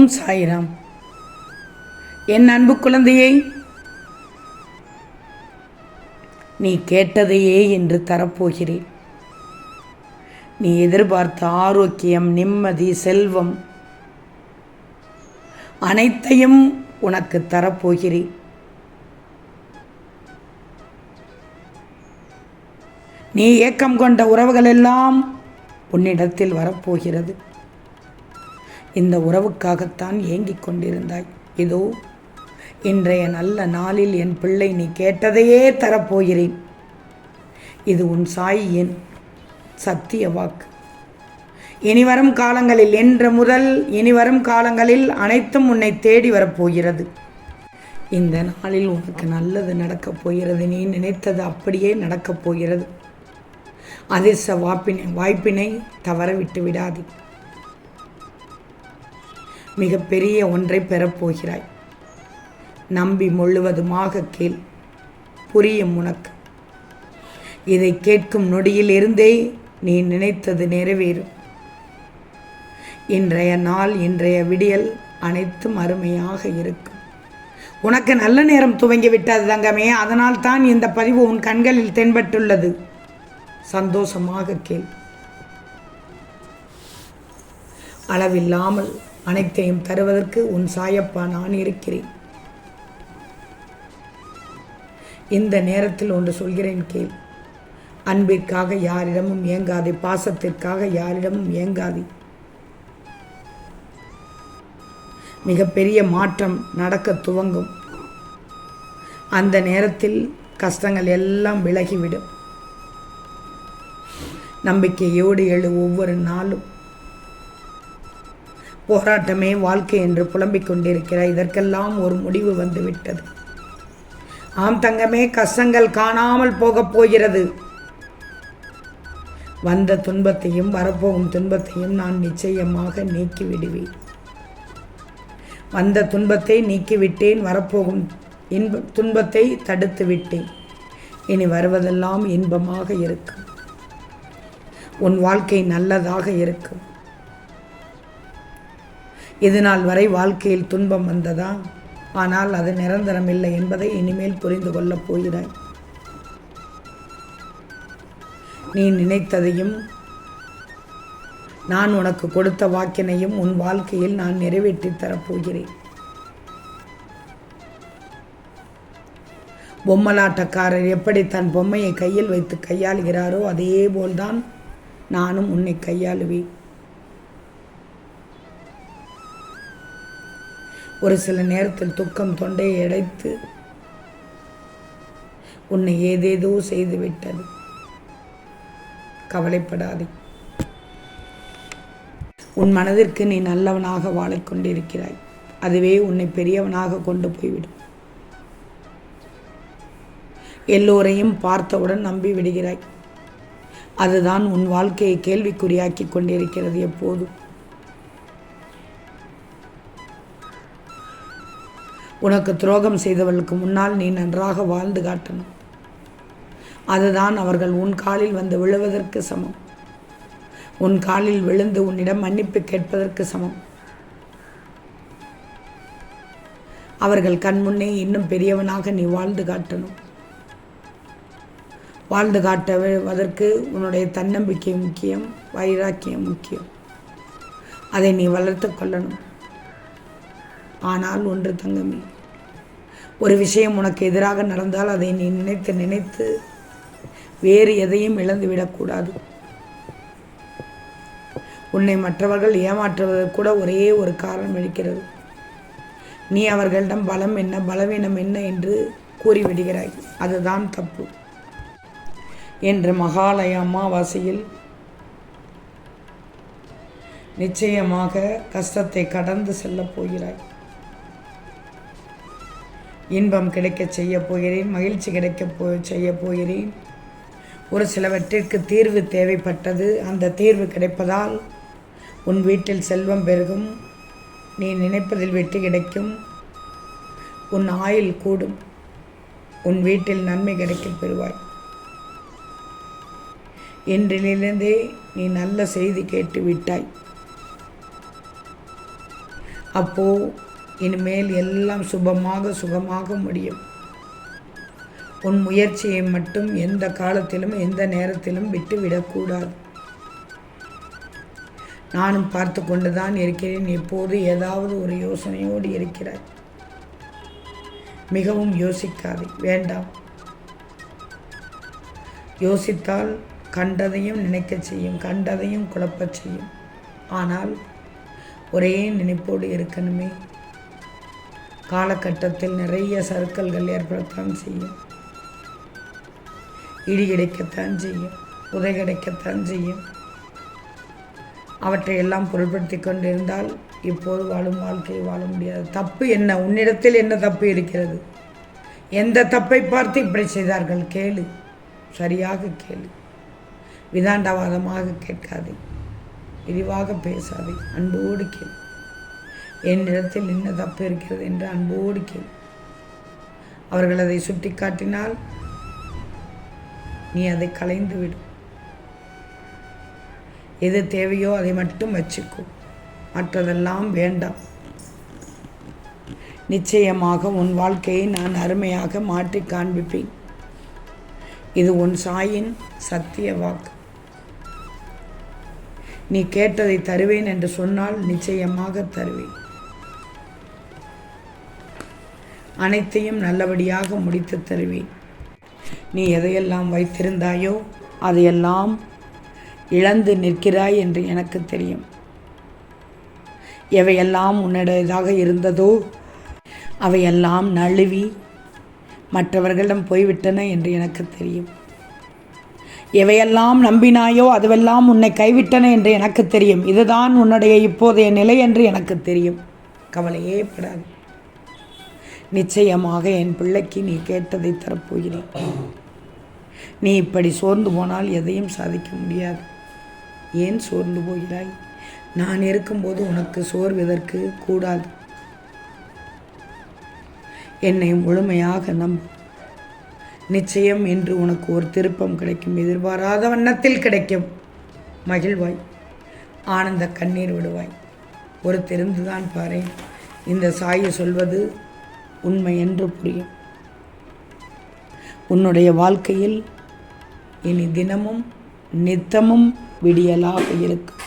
ஓம் சாய்ராம். என் அன்பு குழந்தையை நீ கேட்டதையே என்று தரப்போகிறேன். நீ எதிர்பார்த்த ஆரோக்கியம் நிம்மதி செல்வம் அனைத்தையும் உனக்கு தரப்போகிறேன். நீ ஏக்கம் கொண்ட உறவுகள் எல்லாம் உன்னிடத்தில் வரப்போகிறது. இந்த உறவுக்காகத்தான் ஏங்கிக் கொண்டிருந்தாய். இதோ இன்றைய நல்ல நாளில் என் பிள்ளை நீ கேட்டதையே தரப்போகிறேன். இது உன் சாயியின் சத்திய வாக்கு. இனிவரும் காலங்களில் என்ற முதல் இனிவரும் காலங்களில் அனைத்தும் உன்னை தேடி வரப்போகிறது. இந்த நாளில் உனக்கு நல்லது நடக்கப் போகிறது. நீ நினைத்தது அப்படியே நடக்கப் போகிறது. அதிர்ஷ்ட வாப்பினை வாய்ப்பினை தவற விட்டு விடாதே. மிகப்பெரிய ஒன்றை பெறப்போகிறாய் நம்பி முழுவதுமாக கேள். புரியும் உனக்கு. இதை கேட்கும் நொடியில் இருந்தே நீ நினைத்தது நிறைவேறும். இன்றைய நாள் இன்றைய விடியல் அனைத்தும் அருமையாக இருக்கும். உனக்கு நல்ல நேரம் துவங்கிவிட்டது தங்கமே அதனால் தான் இந்த பதிவு உன் கண்களில் தென்பட்டுள்ளது. சந்தோஷமாக கேள். அளவில்லாமல் அனைத்தையும் தருவதற்கு உன் சாயப்பா நான் இருக்கிறேன். இந்த நேரத்தில் ஒன்று சொல்கிறேன் கேள். அன்பிற்காக யாரிடமும் ஏங்காதே பாசத்திற்காக யாரிடமும் ஏங்காதே. மிகப்பெரிய மாற்றம் நடக்க துவங்கும். அந்த நேரத்தில் கஷ்டங்கள் எல்லாம் விலகிவிடும். நம்பிக்கையோடு எழு ஒவ்வொரு நாளும். போராட்டமே வாழ்க்கை என்று புலம்பிக் கொண்டிருக்கிறாய் இதற்கெல்லாம் ஒரு முடிவு வந்துவிட்டது. ஆம் தங்கமே கஷ்டங்கள் காணாமல் போகப் போகிறது. வந்த துன்பத்தையும் வரப்போகும் துன்பத்தையும் நான் நிச்சயமாக நீக்கி விடுவேன் வந்த துன்பத்தை நீக்கிவிட்டேன் வரப்போகும் இன்ப துன்பத்தை தடுத்து விட்டேன் இனி வருவதெல்லாம் இன்பமாக இருக்கும். உன் வாழ்க்கை நல்லதாக இருக்கும். இது நாள் வரை வாழ்க்கையில் துன்பம் வந்ததா? ஆனால் அது நிரந்தரம் இல்லை என்பதை இனிமேல் புரிந்து கொள்ளப் போகிறாய். நீ நினைத்ததையும் நான் உனக்கு கொடுத்த வாக்கினையும் உன் வாழ்க்கையில் நான் நிறைவேற்றித் தரப்போகிறேன் பொம்மலாட்டக்காரர் எப்படி தன் பொம்மையை கையில் வைத்து கையாளுகிறாரோ அதே போல்தான் நானும் உன்னை கையாளுவேன். ஒரு சில நேரத்தில் துக்கம் தொண்டையை அடைத்து உன்னை ஏதேதோ செய்துவிட்டது. கவலைப்படாதே. உன் மனதிற்கு நீ நல்லவனாக வாழிக் கொண்டிருக்கிறாய். அதுவே உன்னை பெரியவனாக கொண்டு போய்விடும். எல்லோரையும் பார்த்தவுடன் நம்பி விடுகிறாய் அதுதான் உன் வாழ்க்கையை கேள்விக்குறியாக்கி கொண்டிருக்கிறது எப்போதும். உனக்கு துரோகம் செய்தவர்களுக்கு முன்னால் நீ நன்றாக வாழ்ந்து காட்டணும். அதுதான் அவர்கள் உன் காலில் வந்து விழுவதற்கு சமம். உன் காலில் விழுந்து உன்னிடம் மன்னிப்பு கேட்பதற்கு சமம். அவர்கள் கண் முன்னே இன்னும் பெரியவனாக நீ வாழ்ந்து காட்டணும். வாழ்ந்து காட்டுவதற்கு உன்னுடைய தன்னம்பிக்கை முக்கியம் வைராக்கியம் முக்கியம். அதை நீ வளர்த்து கொள்ளணும். ஆனால் ஒன்று தங்கமி ஒரு விஷயம் உனக்கு எதிராக நடந்தால் அதை நீ நினைத்து நினைத்து வேறு எதையும் இழந்து விடக்கூடாது உன்னை மற்றவர்கள் ஏமாற்றுவதற்கு கூட ஒரே ஒரு காரணம் இருக்கிறது. நீ அவர்களிடம் பலம் என்ன பலவீனம் என்ன என்று கூறிவிடுகிறாய். அதுதான் தப்பு. என்று மகாலய அமாவாசையில் நிச்சயமாக கஷ்டத்தை கடந்து செல்லப் போகிறாய். இன்பம் கிடைக்கச் செய்ய போகிறேன் மகிழ்ச்சி கிடைக்க போ செய்ய போகிறேன். ஒரு சிலவற்றிற்கு தீர்வு தேவைப்பட்டது. அந்த தீர்வு கிடைப்பதால் உன் வீட்டில் செல்வம் பெருகும். நீ நினைப்பதில் வெற்றி கிடைக்கும். உன் ஆயில் கூடும். உன் வீட்டில் நன்மை கிடைக்கப் பெறுவாய். இன்றிலிருந்தே நீ நல்ல செய்தி கேட்டு விட்டாய். அப்போது இனிமேல் எல்லாம் சுபமாக சுகமாக முடியும். உன் முயற்சியை மட்டும் எந்த காலத்திலும் எந்த நேரத்திலும் விட்டுவிடக்கூடாது நானும் பார்த்து கொண்டுதான் இருக்கிறேன். எப்போது ஏதாவது ஒரு யோசனையோடு இருக்கிறாய். மிகவும் யோசிக்காது வேண்டாம். யோசித்தால் கண்டதையும் நினைக்கச் செய்யும் கண்டதையும் குழப்பச் செய்யும். ஆனால் ஒரே நினைப்போடு இருக்கணுமே. காலகட்டத்தில் நிறைய சறுக்கல்கள் ஏற்படத்தான் செய்யும். இடி கிடைக்கத்தான் செய்யும். உதை கிடைக்கத்தான் செய்யும். அவற்றை எல்லாம் பொருட்படுத்தி கொண்டிருந்தால் இப்போது வாழும் வாழ்க்கையை வாழ முடியாது. தப்பு என்ன? உன்னிடத்தில் என்ன தப்பு இருக்கிறது? எந்த தப்பை பார்த்து இப்படி செய்தார்கள்? கேளு. சரியாக கேளு. விதாண்டவாதமாக கேட்காதே. விரிவாக பேசாதே. அன்போடு கேள். என்னிடத்தில் என்ன தப்பு இருக்கிறது என்று அன்போடு கேள். அவர்கள் அதை சுட்டி காட்டினால் நீ அதை களைந்து விடும் எது தேவையோ அதை மட்டும் வச்சுக்கோ. மற்றதெல்லாம் வேண்டாம். நிச்சயமாக உன் வாழ்க்கையை நான் அருமையாக மாற்றி காண்பிப்பேன். இது உன் சாயின் சத்திய வாக்கு. நீ கேட்டதை தருவேன் என்று சொன்னால் நிச்சயமாக தருவேன். அனைத்தையும் நல்லபடியாக முடித்து தருவேன். நீ எதையெல்லாம் வைத்திருந்தாயோ அதையெல்லாம் இழந்து நிற்கிறாய் என்று எனக்கு தெரியும். எவையெல்லாம் உன்னுடையதாக இருந்ததோ அவையெல்லாம் நழுவி மற்றவர்களிடம் போய்விட்டன என்று எனக்கு தெரியும். எவையெல்லாம் நம்பினாயோ அதுவெல்லாம் உன்னை கைவிட்டன என்று எனக்கு தெரியும். இதுதான் உன்னுடைய இப்போதைய நிலை என்று எனக்கு தெரியும். கவலையே படாது. நிச்சயமாக என் பிள்ளைக்கு நீ கேட்டதை தரப்போகிறேன். நீ இப்படி சோர்ந்து போனால் எதையும் சாதிக்க முடியாது. ஏன் சோர்ந்து போகிறாய்? நான் இருக்கும்போது உனக்கு சோர்வதற்கு கூடாது. என்னை முழுமையாக நம்பு நிச்சயம் என்று உனக்கு ஒரு திருப்பம் கிடைக்கும். எதிர்பாராத வண்ணத்தில் கிடைக்கும். மகிழ்வாய். ஆனந்த கண்ணீர் விடுவாய். ஒரு தெரிந்துதான் பாரு இந்த சாயை சொல்வது உண்மை என்று புரியும். உன்னுடைய வாழ்க்கையில் இனி தினமும் நித்தமும் விடியலாக இருக்கும்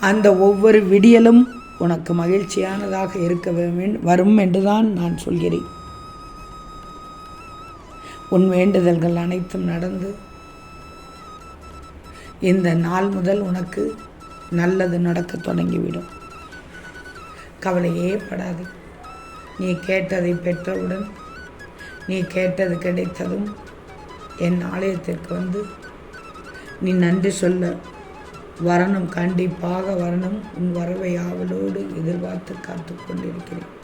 அந்த ஒவ்வொரு விடியலும் உனக்கு மகிழ்ச்சியானதாக இருக்க வேண்டும் வரும் என்றுதான் நான் சொல்கிறேன். உன் வேண்டுதல்கள் அனைத்தும் நடந்து இந்த நாள் முதல் உனக்கு நல்லது நடக்க தொடங்கிவிடும். கவலையே படாது. நீ கேட்டதை பெற்றவுடன் நீ கேட்டது கிடைத்ததும் என் ஆலயத்திற்கு வந்து நீ நன்றி சொல்ல வரணும் கண்டிப்பாக வரணும். உன் வரவை ஆவலோடு எதிர்பார்த்து காத்து கொண்டிருக்கிறேன்.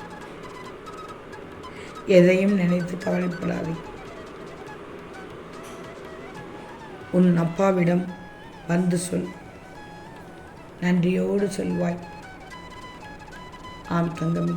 எதையும் நினைத்து கவலைப்படாதே. உன் அப்பாவிடம் வந்து சொல். நன்றியோடு சொல்வாய். ஆம் தங்கமி